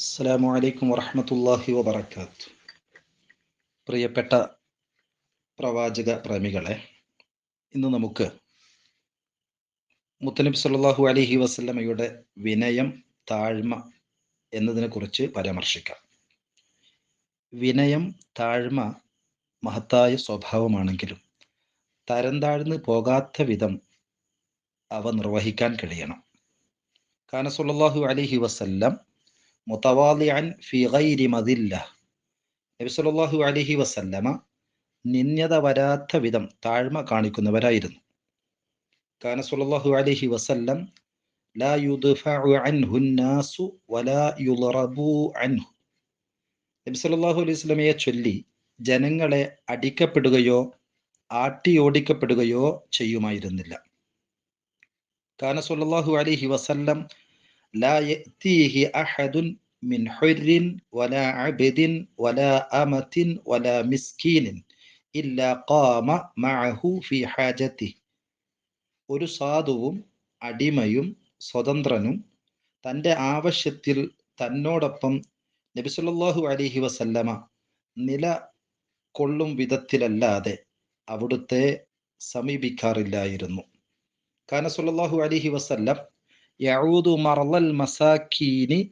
അസ്സാം വലൈക്കും വറഹമത്തല്ലാഹി വബർക്കാത്തു പ്രിയപ്പെട്ട പ്രവാചക പ്രേമികളെ ഇന്ന് നമുക്ക് മുത്തനബി സല്ലല്ലാഹു അലഹി വസ്ലമയുടെ വിനയം താഴ്മ എന്നതിനെക്കുറിച്ച് പരാമർശിക്കാം. വിനയം താഴ്മ മഹത്തായ സ്വഭാവമാണെങ്കിലും തരം താഴ്ന്ന് പോകാത്ത വിധം അവ നിർവഹിക്കാൻ കഴിയണം. കാനസുല്ലാഹു അലൈഹി വസല്ലം മുതവാദിഅൻ ഫി ഗൈരി മദില്ല നബി സല്ലല്ലാഹു അലൈഹി വസല്ലമ നിന്യത വരാത്ത വിധം താഴ്മ കാണിക്കുന്നവരായിരുന്നു കാന സല്ലല്ലാഹു അലൈഹി വസല്ലം ലാ യുദ്ഫഉ അൻഹു الناس വലാ യുളറബു അൻഹു നബി സല്ലല്ലാഹു അലൈഹി വസല്ലമയെ ചൊല്ലി ജനങ്ങളെ അടിക്കപ്പെടുകയോ ആട്ടിയോടിക്കപ്പെടുകയോ ചെയ്യുമായിരുന്നില്ല കാന സല്ലല്ലാഹു അലൈഹി വസല്ലം لا يأتيه أحد من حر ولا عبد ولا أمة ولا مسكين إلا قام معه في حاجته ഒരു സാധുവും അടിമയും സ്വതന്ത്രനും തൻ്റെ ആവശ്യത്തിൽ തന്നോടൊപ്പം നബിസല്ലാഹു അലിഹി വസല്ലമ നില കൊള്ളും വിധത്തിലല്ലാതെ അവിടുത്തെ സമീപിക്കാറില്ലായിരുന്നു കാന സല്ലല്ലാഹു അലിഹി വസല്ലം يعود مرضى المساكين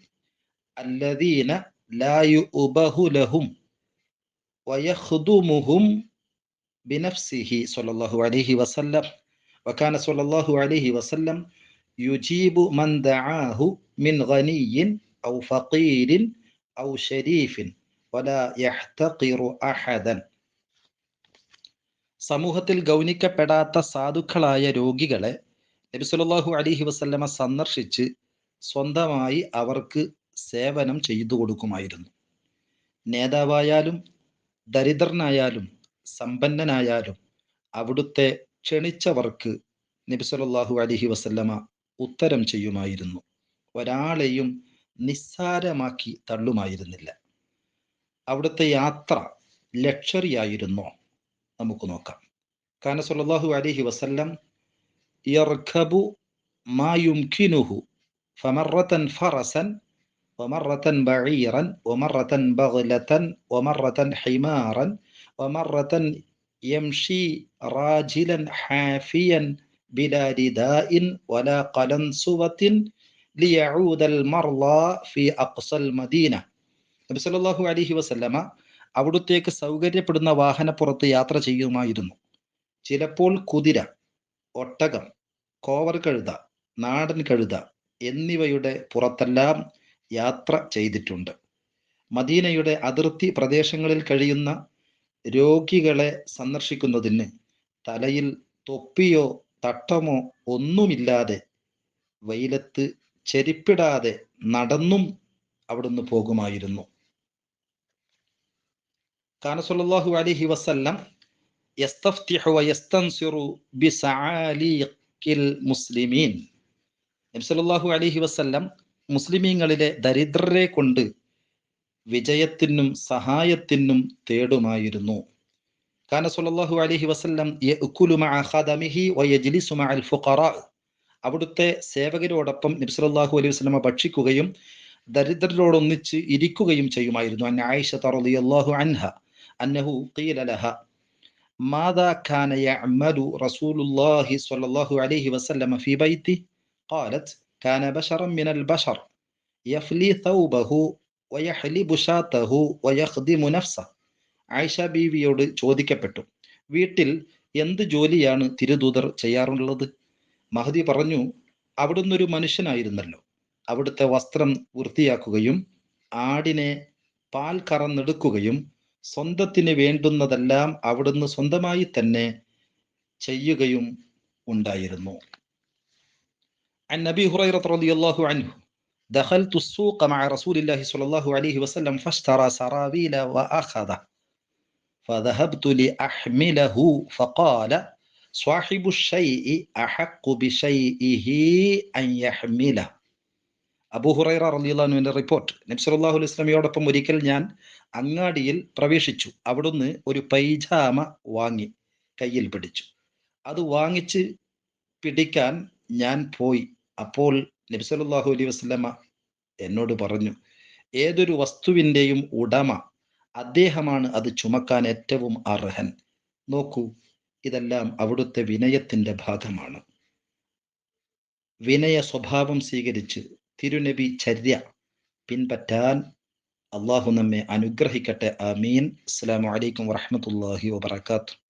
الذين لا يؤبه لهم ويخدمهم بنفسه صلى الله عليه وسلم وكان صلى الله عليه وسلم يجيب من دعاه من غني أو فقير أو شريف ولا يحتقر أحدا സമൂഹത്തിൽ ഗൗനിക്കപ്പെടാത്ത സാധുക്കളായ രോഗികളെ നബി അലിഹി വസല്ലമ സന്ദർശിച്ച് സ്വന്തമായി അവർക്ക് സേവനം ചെയ്തു കൊടുക്കുമായിരുന്നു. നേതാവായാലും ദരിദ്രനായാലും സമ്പന്നനായാലും അവിടുത്തെ ക്ഷണിച്ചവർക്ക് നബി അലിഹി വസല്ലമ ഉത്തരം ചെയ്യുമായിരുന്നു. ഒരാളെയും നിസ്സാരമാക്കി തള്ളുമായിരുന്നില്ല. അവിടുത്തെ യാത്ര ലക്ഷറിയായിരുന്നോ? നമുക്ക് നോക്കാം. കാന സല്ലല്ലാഹു അലൈഹി വസല്ലം يركب ما يمكنه فمرة فرسا ومرة بعيرا ومرة بغلة ومرة حمارا ومرة يمشي راجلا حافيا بلا رداء ولا قلنسوة ليعود المرضى في أقصى المدينة നബി സല്ലല്ലാഹു അലൈഹി വസല്ലമ അവിടുത്തേക്ക് സൗകര്യപ്പെടുന്ന വാഹനപ്പുറത്ത് യാത്ര ചെയ്യുമായിരുന്നു ചിലപ്പോൾ കുതിര ഒട്ടകം കോവർ കഴുത നാടൻ കഴുത എന്നിവയുടെ പുറത്തെല്ലാം യാത്ര ചെയ്തിട്ടുണ്ട്. മദീനയുടെ അതിർത്തി പ്രദേശങ്ങളിൽ കഴിയുന്ന രോഗികളെ സന്ദർശിക്കുന്നതിന് തലയിൽ തൊപ്പിയോ തട്ടമോ ഒന്നുമില്ലാതെ വെയിലത്ത് ചെരിപ്പിടാതെ നടന്നും അവിടുന്ന് പോകുമായിരുന്നു. കാനസുല്ലാഹു അലിഹി വസല്ലം യസ്തഫ്തിഹു വയസ്തൻസിറു ബിസആലീഖിൽ മുസ്ലിമീൻ നബി സല്ലല്ലാഹു അലൈഹി വസല്ലം മുസ്ലിമീങ്ങളിലെ ദരിദ്രരെ കൊണ്ട് വിജയത്തിനും സഹായത്തിനും തേടുമായിരുന്നു. കാന സല്ലല്ലാഹു അലൈഹി വസല്ലം യഅകുലു മഅ ഖദമിഹി വയജ്ലിസു മഅൽ ഫുഖറാ അവിടുത്തെ സേവകരോടൊപ്പം നബി സല്ലല്ലാഹു അലൈഹി വസല്ലം ഭക്ഷിക്കുകയും ദരിദ്രരോടൊന്നിച്ച് ഇരിക്കുകയും ചെയ്യുമായിരുന്നു. അന്ന ആയിഷ റളിയല്ലാഹു അൻഹ അന്നഹു ഖീല ലഹ. ماذا كان يعمل رسول الله صلى الله عليه وسلم في بيته قالت كان بشرا من البشر يفلي ثوبه ويحلب شاته ويخدم نفسه ആയിഷ ബീവിയോട് ചോദിക്കപ്പെട്ടു വീട്ടിൽ എന്ത് ജോലിയാണ് തിരുദൂതർ ചെയ്യാറുള്ളത് മഹദി പറഞ്ഞു അവിടുന്ന് ഒരു മനുഷ്യനായിരുന്നല്ലോ അവിടുത്തെ വസ്ത്രം വൃത്തിയാക്കുകയും ആടിനെ പാൽ കറന്നെടുക്കുകയും സ്വന്തത്തിന് വേണ്ടുന്നതെല്ലാം അവിടുന്ന് സ്വന്തമായി തന്നെ ചെയ്യുകയും ഉണ്ടായിരുന്നു عن أبي هريرة رضي الله عنه دخلت السوق مع رسول الله صلى الله عليه وسلم فاشترى سراويل وأخذه فذهبت لأحمله فقال صاحب الشيء أحق بشيئه أن يحمله അബൂ ഹുറൈറ റലിയുള്ളാഹുവിന്റെ റിപ്പോർട്ട് നബ്സലാഹു അലൈഹി സ്വലമിയോടൊപ്പം ഒരിക്കൽ ഞാൻ അങ്ങാടിയിൽ പ്രവേശിച്ചു. അവിടുന്ന് ഒരു പൈജാമ വാങ്ങി കയ്യിൽ പിടിച്ചു. അത് വാങ്ങിച്ച് പിടിക്കാൻ ഞാൻ പോയി. അപ്പോൾ നബിസല്ലാഹു അലൈഹി വസ്ലമ എന്നോട് പറഞ്ഞു ഏതൊരു വസ്തുവിന്റെയും ഉടമ അദ്ദേഹമാണ് അത് ചുമക്കാൻ ഏറ്റവും അർഹൻ. നോക്കൂ ഇതെല്ലാം അവിടുത്തെ വിനയത്തിന്റെ ഭാഗമാണ്. വിനയ സ്വഭാവം സ്വീകരിച്ച് തിരുനബി ചര്യ പിൻപറ്റാൻ അള്ളാഹു നമ്മെ അനുഗ്രഹിക്കട്ടെ. ആമീൻ. അസ്സലാമു അലൈക്കും വറഹ്മത്തുള്ളാഹി വബറകാതുഹു